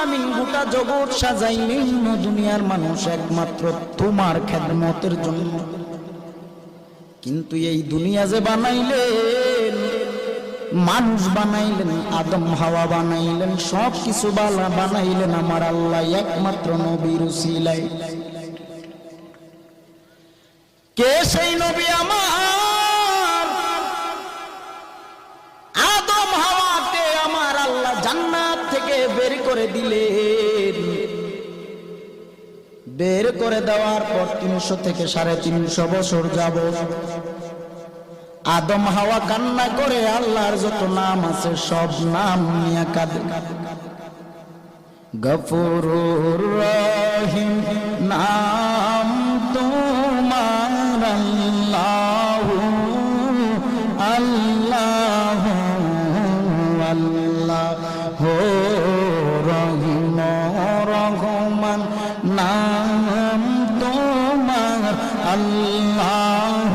আলামিন গোটা জগৎ সাজাইলেন দুনিয়ার মানুষ একমাত্র তোমার খেদমতের জন্য। কিন্তু এই দুনিয়া যে বানাইলেন, মানুষ বানাইলেন, আদম হাওয়া বানাইলেন সব কিছু বালা বানাইলেন আমার আল্লাহ একমাত্র নবীর উসিলাই কে সেই নবী আমার? করে দিলেন। বের করে দেওয়ার পর তিনশো থেকে সাড়ে তিনশো বছর যাব আদম হাওয়া কান্না করে আল্লাহর যত নাম আছে সব নাম নিয়ে কাঁদে। গফুর রহিম। নাম তোমার আল্লাহ।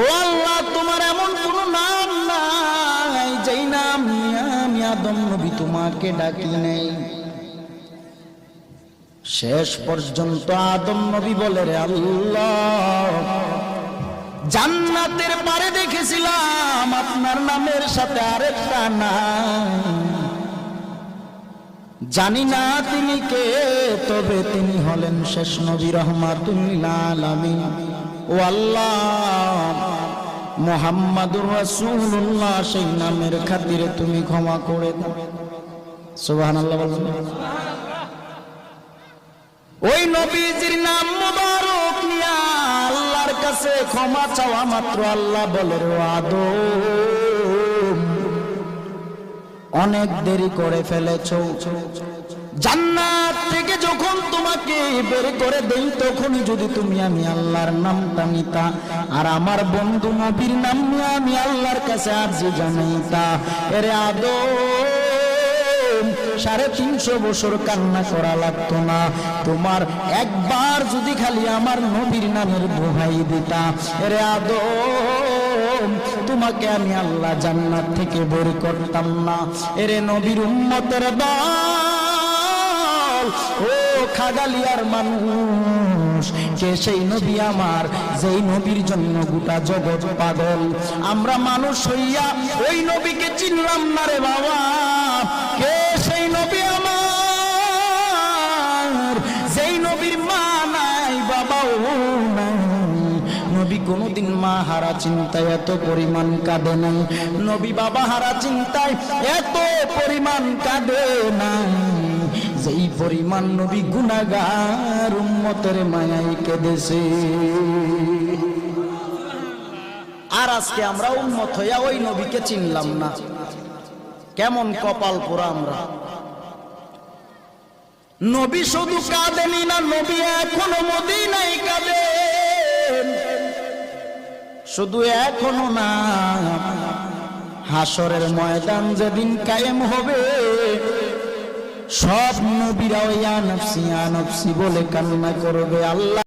ও আল্লাহ, তোমার এমন কোন নাম নাই যেই নাম আমি আদম নবী তোমাকে ডাকি নেই। শেষ পর্যন্ত আদম নবী বলে রে আল্লাহ, জান্নাতের পারে দেখেছিলাম আপনার নামের সাথে আরেকটা নাম। জানি না তিনি কে, তবে তিনি হলেন শেষ নবী রহমাতুল্লিল আলামিন। ও আল্লাহ, মোহাম্মদুর রাসূলুল্লাহ, সেই নামের খাতিরে তুমি ক্ষমা করে দাও। সুবহানাল্লাহ বলুন। ওই নবীজির নাম মুবারক নিয়া কাছে ক্ষমা চাওয়া মাত্র আল্লাহ বলে অনেক দেরি করে ফেলেছ। জান্নাত থেকে যখন তোমাকে বের করে দেই, তখনই যদি তুমি আমি আল্লাহর নামটা নিতা, আর আমার বন্ধু নবীর নাম আমি আল্লাহর কাছে আরজি জানাইতা। এরে আদম সাড়ে তিনশো বছর কান্না করা লাগতো না। তোমার একবার যদি খালি আমার নবীর নামের দোহাই দিতা। এরে আদম, তোমাকে আমি আল্লাহ জান্নাত থেকে বের করতাম না। এরে নবীর উম্মতের দল, ও খাগালিয়ার মানুষ, কে সেই নবী আমার, যেই নবীর জন্য গোটা জগৎ পাগল। আমরা মানুষ হইয়া ওই নবীকে চিনলাম না রে বাবা। কে সেই নবী আমার? যেই নবীর মা নাই, বাবাও নাই। নবী কোনোদিন মা হারা চিন্তায় এত পরিমাণ কাঁদে নাই। নবী বাবা হারা চিন্তায় এত পরিমাণ কাঁদে নাই। পরিমাণ নবী গুনাগার উম্মতের মায়াই কেঁদেছে। আর আজকে আমরা উম্মত হইয়া ওই নবীকে চিনলাম না। কেমন কপাল পোড়া আমরা। নবী শুধু কাঁদেনি না, নবী এখনও মদিনাই কাঁদেন শুধু এখনও না হাসরের ময়দান যেদিন কায়েম হবে সব নবীরা ইয়া নফসি ইয়া নফসি বলে কান্না করবে আল্লাহ।